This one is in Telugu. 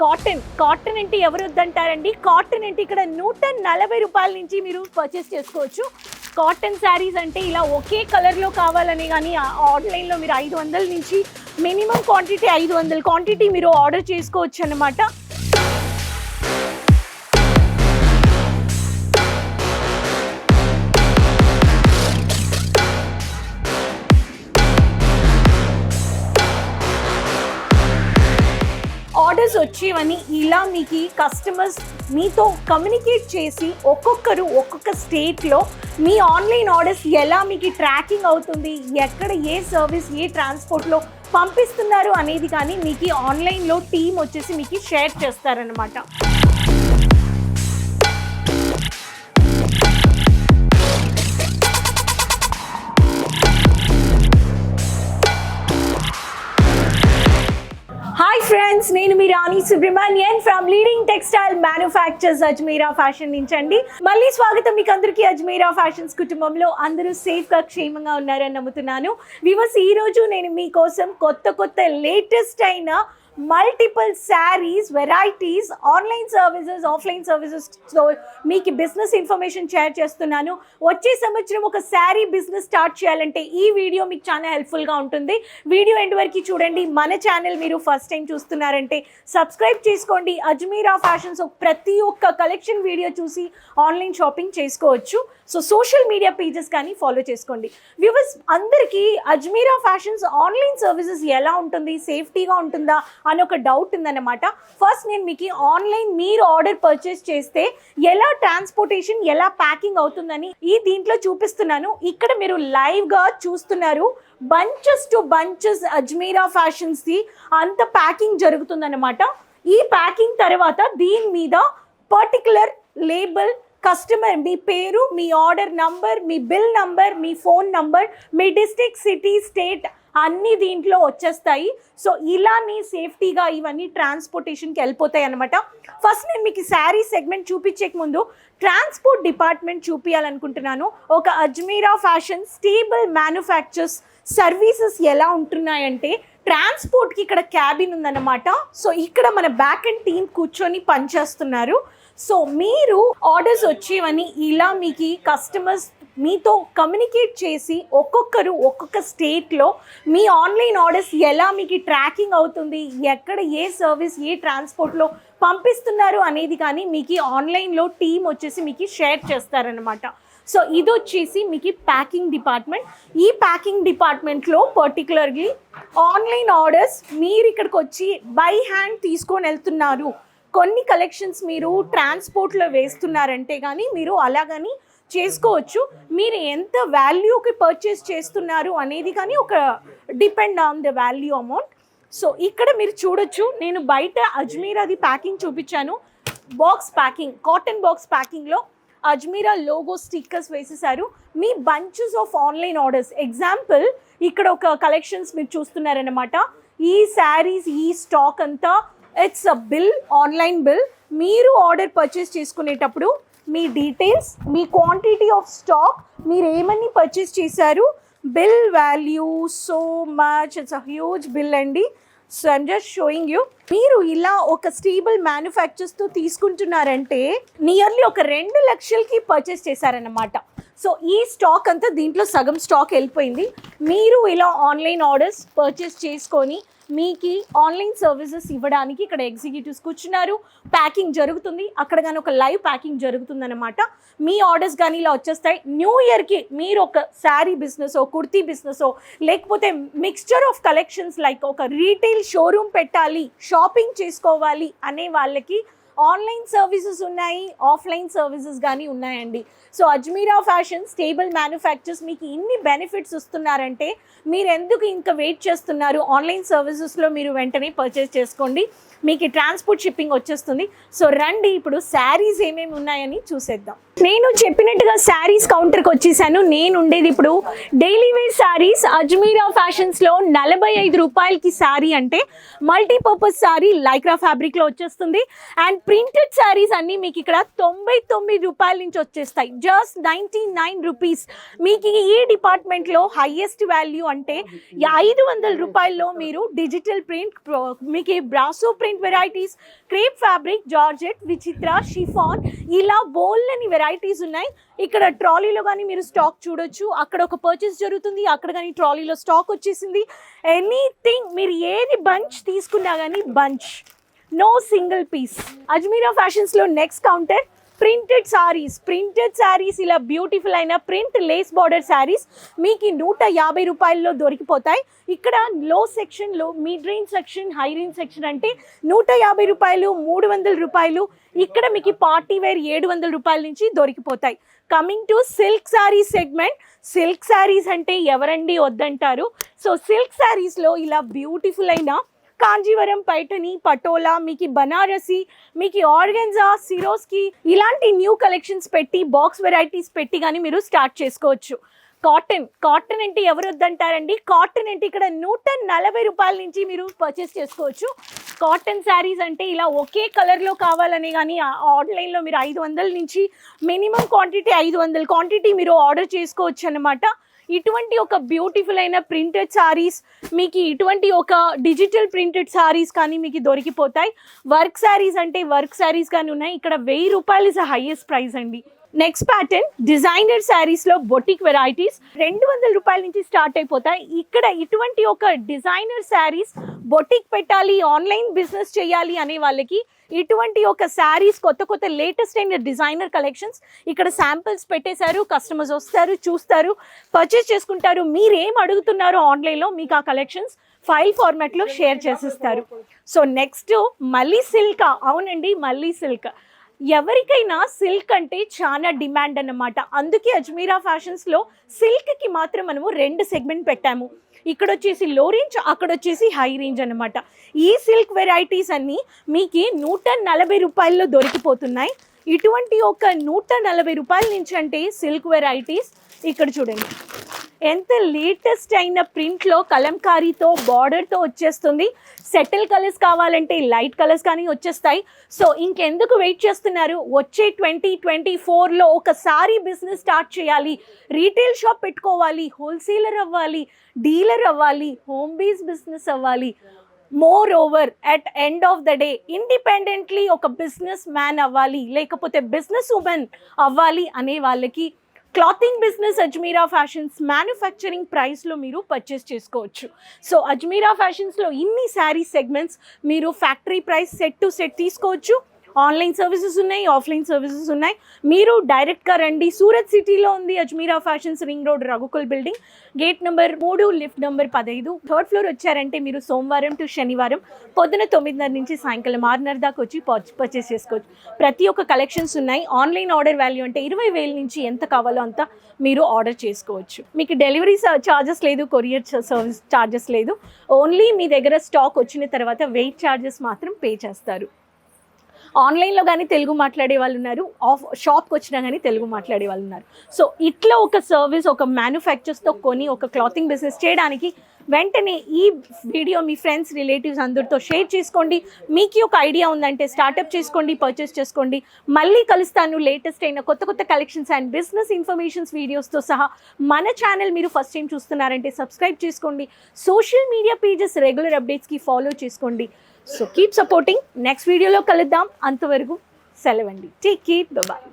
కాటన్ కాటన్ అంటే ఎవరు వద్దంటారండి? కాటన్ అంటే ఇక్కడ నూట నలభై రూపాయల నుంచి మీరు పర్చేస్ చేసుకోవచ్చు. కాటన్ శారీస్ అంటే ఇలా ఒకే కలర్లో కావాలని కానీ ఆన్లైన్లో మీరు ఐదు వందల నుంచి మినిమం క్వాంటిటీ ఐదు వందల క్వాంటిటీ మీరు ఆర్డర్ చేసుకోవచ్చు అనమాట వచ్చేవని ఇలా మీకు కస్టమర్స్ మీతో కమ్యూనికేట్ చేసి ఒక్కొక్కరు ఒక్కొక్క స్టేట్లో మీ ఆన్లైన్ ఆర్డర్స్ ఎలా మీకు ట్రాకింగ్ అవుతుంది ఎక్కడ ఏ సర్వీస్ ఏ ట్రాన్స్పోర్ట్లో పంపిస్తున్నారు అనేది కానీ మీకు ఆన్లైన్లో టీం వచ్చేసి మీకు షేర్ చేస్తారనమాట నేను Subrahmanyan from leading textile manufactures Ajmera fashion నుంచి అండి మళ్ళీ స్వాగతం మీకు అందరికీ అజ్మీరా ఫ్యాషన్స్ కుటుంబంలో. అందరూ సేఫ్గా క్షేమంగా ఉన్నారని నమ్ముతున్నాను. వివస్ ఈ రోజు నేను మీకోసం కొత్త కొత్త లేటెస్ట్ అయిన multiple sarees varieties online services offline services so మీకు బిజినెస్ ఇన్ఫర్మేషన్ షేర్ చేస్తున్నాను. వచ్చే సంవత్సరం ఒక శారీ బిజినెస్ స్టార్ట్ చేయాలంటే ఈ వీడియో మీకు చాలా హెల్ప్ఫుల్గా ఉంటుంది. వీడియో ఎండ్ వరకు చూడండి. మన ఛానల్ మీరు ఫస్ట్ టైం చూస్తున్నారంటే సబ్స్క్రైబ్ చేసుకోండి. అజ్మీరా ఫ్యాషన్స్ ప్రతి ఒక్క కలెక్షన్ వీడియో చూసి ఆన్లైన్ షాపింగ్ చేసుకోవచ్చు. సో సోషల్ మీడియా పేజెస్ కానీ ఫాలో చేసుకోండి. వ్యూవర్స్ అందరికీ అజ్మీరా ఫ్యాషన్స్ ఆన్లైన్ సర్వీసెస్ ఎలా ఉంటుంది? సేఫ్టీగా ఉంటుందా? అని ఒక డౌట్ ఉందన్నమాట. ఫస్ట్ నేను మీకు ఆన్లైన్ మీరు ఆర్డర్ పర్చేస్ చేస్తే ఎలా ట్రాన్స్పోర్టేషన్ ఎలా ప్యాకింగ్ అవుతుందని ఈ దీంట్లో చూపిస్తున్నాను. ఇక్కడ మీరు లైవ్గా చూస్తున్నారు. బంచెస్ టు బంచెస్ అజ్మీరా ఫ్యాషన్స్ది అంత ప్యాకింగ్ జరుగుతుందన్నమాట. ఈ ప్యాకింగ్ తర్వాత దీని మీద పర్టికులర్ లేబుల్ కస్టమర్ మీ పేరు మీ ఆర్డర్ నంబర్ మీ బిల్ నంబర్ మీ ఫోన్ నంబర్ మీ డిస్టిక్ సిటీ స్టేట్ అన్నీ దీంట్లో వచ్చేస్తాయి. సో ఇలా మీ సేఫ్టీగా ఇవన్నీ ట్రాన్స్పోర్టేషన్కి వెళ్ళిపోతాయి అనమాట ఫస్ట్ నేను మీకు శారీ సెగ్మెంట్ చూపించక ముందు ట్రాన్స్పోర్ట్ డిపార్ట్మెంట్ చూపించాలనుకుంటున్నాను ఒక Ajmera fashion stable manufactures services ఎలా ఉంటున్నాయంటే ట్రాన్స్పోర్ట్కి ఇక్కడ క్యాబిన్ ఉందన్నమాట. సో ఇక్కడ మన బ్యాక్ అండ్ టీమ్ కూర్చొని పనిచేస్తున్నారు. సో మీరు ఆర్డర్స్ వచ్చేవని ఇలా మీకు కస్టమర్స్ మీతో కమ్యూనికేట్ చేసి ఒక్కొక్కరు ఒక్కొక్క స్టేట్లో మీ ఆన్లైన్ ఆర్డర్స్ ఎలా మీకు ట్రాకింగ్ అవుతుంది ఎక్కడ ఏ సర్వీస్ ఏ ట్రాన్స్పోర్ట్లో పంపిస్తున్నారు అనేది కానీ మీకు ఆన్లైన్లో టీం వచ్చేసి మీకు షేర్ చేస్తారనమాట సో ఇది వచ్చేసి మీకు ప్యాకింగ్ డిపార్ట్మెంట్ ఈ ప్యాకింగ్ డిపార్ట్మెంట్లో పర్టికులర్లీ ఆన్లైన్ ఆర్డర్స్ మీరు ఇక్కడికి వచ్చి బై హ్యాండ్ తీసుకొని వెళ్తున్నారు. కొన్ని కలెక్షన్స్ మీరు ట్రాన్స్పోర్ట్లో వేస్తున్నారంటే కానీ మీరు అలాగని చేసుకోవచ్చు. మీరు ఎంత వాల్యూకి పర్చేస్ చేస్తున్నారు అనేది కానీ ఒక depend on the value amount so ఇక్కడ మీరు చూడొచ్చు నేను బయట అజ్మీరాది ప్యాకింగ్ చూపించాను. బాక్స్ ప్యాకింగ్ కాటన్ బాక్స్ ప్యాకింగ్లో అజ్మీరా లోగో స్టిక్కర్స్ వేసేసారు. మీ bunches of online orders example ఇక్కడ ఒక కలెక్షన్స్ మీరు చూస్తున్నారనమాట ఈ శారీస్ ఈ స్టాక్ అంతా it's a bill online bill మీరు ఆర్డర్ పర్చేస్ చేసుకునేటప్పుడు మీ డీటెయిల్స్ మీ క్వాంటిటీ ఆఫ్ స్టాక్ మీరు ఏమని పర్చేస్ చేశారు? Bill value so much it's a huge bill అండి. So I'm just showing you మీరు ఇలా ఒక స్టేబుల్ మ్యానుఫ్యాక్చర్స్తో తీసుకుంటున్నారంటే నియర్లీ ఒక రెండు లక్షలకి పర్చేస్ చేశారన్నమాట. సో ఈ స్టాక్ అంతా దీంట్లో సగం స్టాక్ వెళ్ళిపోయింది. మీరు ఇలా ఆన్లైన్ ఆర్డర్స్ పర్చేస్ చేసుకొని మీకు ఆన్లైన్ సర్వీసెస్ ఇవ్వడానికి ఇక్కడ ఎగ్జిక్యూటివ్స్ కూర్చున్నారు. ప్యాకింగ్ జరుగుతుంది. అక్కడ కానీ ఒక లైవ్ ప్యాకింగ్ జరుగుతుందన్నమాట. మీ ఆర్డర్స్ కానీ ఇలా వచ్చేస్తాయి. న్యూ ఇయర్కి మీరు ఒక శారీ బిజినెస్ కుర్తీ బిజినెస్ లేకపోతే మిక్స్చర్ ఆఫ్ కలెక్షన్స్ లైక్ ఒక రీటైల్ షోరూమ్ పెట్టాలి షాపింగ్ చేసుకోవాలి అనే వాళ్ళకి ఆన్లైన్ సర్వీసెస్ ఉన్నాయి ఆఫ్లైన్ సర్వీసెస్ కానీ ఉన్నాయండి. So Ajmera fashion stable manufactures మీకు ఇన్ని బెనిఫిట్స్ ఇస్తున్నారంటే మీరు ఎందుకు ఇంకా వెయిట్ చేస్తున్నారు? ఆన్లైన్ సర్వీసెస్లో మీరు వెంటనే పర్చేస్ చేసుకోండి. మీకు ట్రాన్స్పోర్ట్ షిప్పింగ్ వచ్చేస్తుంది. సో రండి ఇప్పుడు శారీస్ ఏమేమి ఉన్నాయని చూసేద్దాం. నేను చెప్పినట్టుగా శారీస్ కౌంటర్కి వచ్చేసాను. నేను ఉండేది ఇప్పుడు డైలీ వేర్ శారీస్ అజ్మీరా ఫ్యాషన్స్లో నలభై ఐదు రూపాయలకి శారీ అంటే మల్టీపర్పస్ శారీ లైక్రా ఫ్యాబ్రిక్లో వచ్చేస్తుంది. అండ్ ప్రింటెడ్ శారీస్ అన్నీ మీకు ఇక్కడ తొంభై తొమ్మిది రూపాయల నుంచి వచ్చేస్తాయి. Just ninety nine rupees. మీకు ఈ డిపార్ట్మెంట్లో హైయెస్ట్ వాల్యూ అంటే ఐదు వందల రూపాయల్లో మీరు డిజిటల్ ప్రింట్ మీకు ఈ brasso print varieties crepe fabric georgette Vichitra chiffon ఇలా బోల్లని వెరైటీస్ ఉన్నాయి. ఇక్కడ ట్రాలీలో కానీ మీరు స్టాక్ చూడొచ్చు. అక్కడ ఒక పర్చేస్ జరుగుతుంది. అక్కడ కానీ ట్రాలీలో స్టాక్ వచ్చేసింది. ఎనీథింగ్ మీరు ఏది బంచ్ తీసుకున్నా కానీ bunch no single piece Ajmera ఫ్యాషన్స్లో next counter printed sarees printed sarees ఇలా బ్యూటిఫుల్ అయిన ప్రింట్ లేస్ బార్డర్ శారీస్ మీకు నూట యాభై రూపాయల్లో దొరికిపోతాయి. ఇక్కడ లో సెక్షన్లో mid range section high range section అంటే నూట యాభై రూపాయలు మూడు వందల రూపాయలు ఇక్కడ మీకు పార్టీ వేర్ ఏడు వందల రూపాయల నుంచి దొరికిపోతాయి. Coming to silk sarees segment silk sarees అంటే ఎవరండి వద్దంటారు? సో సిల్క్ శారీస్లో ఇలా బ్యూటిఫుల్ అయిన కాంజీవరం పైటని పటోలా మీకు బనారసి మీకు ఆర్గెన్జా సిరోస్కి ఇలాంటి న్యూ కలెక్షన్స్ పెట్టి బాక్స్ వెరైటీస్ పెట్టి కానీ మీరు స్టార్ట్ చేసుకోవచ్చు. కాటన్ కాటన్ అంటే ఎవరు వద్దంటారండి కాటన్ అంటే ఇక్కడ నూట నలభై రూపాయల నుంచి మీరు పర్చేస్ చేసుకోవచ్చు. కాటన్ శారీస్ అంటే ఇలా ఒకే కలర్లో కావాలని కానీ ఆన్లైన్లో మీరు ఐదు వందల నుంచి మినిమం క్వాంటిటీ ఐదు వందల క్వాంటిటీ మీరు ఆర్డర్ చేసుకోవచ్చు అనమాట ఇటువంటి ఒక బ్యూటిఫుల్ అయిన ప్రింటెడ్ శారీస్ మీకు ఇటువంటి ఒక డిజిటల్ ప్రింటెడ్ సారీస్ కానీ మీకు దొరికిపోతాయి. వర్క్ శారీస్ అంటే వర్క్ శారీస్ కానీ ఉన్నాయి. ఇక్కడ వెయ్యి రూపాయలు ఇస్ హైయెస్ట్ ప్రైస్ అండి. నెక్స్ట్ ప్యాటర్న్ డిజైనర్ శారీస్లో బొటిక్ వెరైటీస్ రెండు వందల రూపాయల నుంచి స్టార్ట్ అయిపోతాయి. ఇక్కడ ఇటువంటి ఒక డిజైనర్ శారీస్ బొటిక్ పెట్టాలి ఆన్లైన్ బిజినెస్ చేయాలి అనే వాళ్ళకి ఇటువంటి ఒక శారీస్ కొత్త కొత్త లేటెస్ట్ అయిన డిజైనర్ కలెక్షన్స్ ఇక్కడ శాంపిల్స్ పెట్టేశారు కస్టమర్స్ వస్తారు చూస్తారు పర్చేస్ చేసుకుంటారు. మీరేం అడుగుతున్నారో ఆన్లైన్లో మీకు ఆ కలెక్షన్స్ ఫైల్ ఫార్మాట్లో షేర్ చేసిస్తారు. సో నెక్స్ట్ మళ్ళీ సిల్క్. అవునండి మళ్ళీ సిల్క్. ఎవరికైనా సిల్క్ అంటే చాలా డిమాండ్ అన్నమాట. అందుకే అజ్మీరా ఫ్యాషన్స్లో సిల్క్కి మాత్రం మనము రెండు సెగ్మెంట్ పెట్టాము. ఇక్కడ వచ్చేసి లో రేంజ్ అక్కడ వచ్చేసి హై రేంజ్ అనమాట ఈ సిల్క్ వెరైటీస్ అన్నీ మీకు నూట నలభై రూపాయల్లో దొరికిపోతున్నాయి. ఇటువంటి ఒక నూట నలభై రూపాయల నుంచి అంటే సిల్క్ వెరైటీస్ ఇక్కడ చూడండి. ఎంత లేటెస్ట్ అయిన ప్రింట్లో కలంకారీతో బార్డర్తో వచ్చేస్తుంది. సెటిల్ కలర్స్ కావాలంటే లైట్ కలర్స్ కానీ వచ్చేస్తాయి. సో ఇంకెందుకు వెయిట్ చేస్తున్నారు? వచ్చే ట్వంటీ ట్వంటీ ఫోర్లో ఒకసారి బిజినెస్ స్టార్ట్ చేయాలి. రీటైల్ షాప్ పెట్టుకోవాలి హోల్సేలర్ అవ్వాలి డీలర్ అవ్వాలి హోమ్ బేస్ బిజినెస్ అవ్వాలి. More over at end of the day independently ఒక బిజినెస్ మ్యాన్ అవ్వాలి లేకపోతే బిజినెస్ ఉమెన్ అవ్వాలి అనే వాళ్ళకి clothing business Ajmera fashions manufacturing ప్రైస్లో మీరు పర్చేస్ చేసుకోవచ్చు. సో అజ్మీరా ఫ్యాషన్స్లో ఇన్ని శారీ సెగ్మెంట్స్ మీరు factory price set to set తీసుకోవచ్చు. ఆన్లైన్ సర్వీసెస్ ఉన్నాయి ఆఫ్లైన్ సర్వీసెస్ ఉన్నాయి. మీరు డైరెక్ట్గా రండి. సూరత్ సిటీలో ఉంది Ajmera fashions ring road Raghukul building. Gate number మూడు లిఫ్ట్ నెంబర్ పదహైదు థర్డ్ ఫ్లోర్ వచ్చారంటే మీరు సోమవారం టు శనివారం పొద్దున తొమ్మిదిన్నర నుంచి సాయంకాలం ఆరున్నర దాకా వచ్చి పర్చేస్ చేసుకోవచ్చు. ప్రతి ఒక్క కలెక్షన్స్ ఉన్నాయి. ఆన్లైన్ ఆర్డర్ వాల్యూ అంటే ఇరవై వేల నుంచి ఎంత కావాలో అంత మీరు ఆర్డర్ చేసుకోవచ్చు. మీకు డెలివరీ ఛార్జెస్ లేదు కొరియర్ సర్వీస్ ఛార్జెస్ లేదు. ఓన్లీ మీ దగ్గర స్టాక్ వచ్చిన తర్వాత వెయిట్ ఛార్జెస్ మాత్రం పే చేస్తారు. ఆన్లైన్లో కానీ తెలుగు మాట్లాడే వాళ్ళు ఉన్నారు ఆఫ్ షాప్కి వచ్చినా కానీ తెలుగు మాట్లాడే వాళ్ళు ఉన్నారు. సో ఇట్లా ఒక సర్వీస్ ఒక మ్యానుఫ్యాక్చర్స్తో కొని ఒక క్లాతింగ్ బిజినెస్ చేయడానికి వెంటనే ఈ వీడియో మీ ఫ్రెండ్స్ రిలేటివ్స్ అందరితో షేర్ చేసుకోండి. మీకు ఒక ఐడియా ఉందంటే స్టార్ట్అప్ చేసుకోండి పర్చేస్ చేసుకోండి. మళ్ళీ కలుస్తాను లేటెస్ట్ అయిన కొత్త కొత్త కలెక్షన్స్ అండ్ బిజినెస్ ఇన్ఫర్మేషన్స్ వీడియోస్తో సహా. మన ఛానల్ మీరు ఫస్ట్ టైం చూస్తున్నారంటే సబ్స్క్రైబ్ చేసుకోండి. సోషల్ మీడియా పేజెస్ రెగ్యులర్ అప్డేట్స్కి ఫాలో చేసుకోండి. సో కీప్ సపోర్టింగ్ నెక్స్ట్ వీడియోలో కలుద్దాం. అంతవరకు సెలవండి. Take keep bye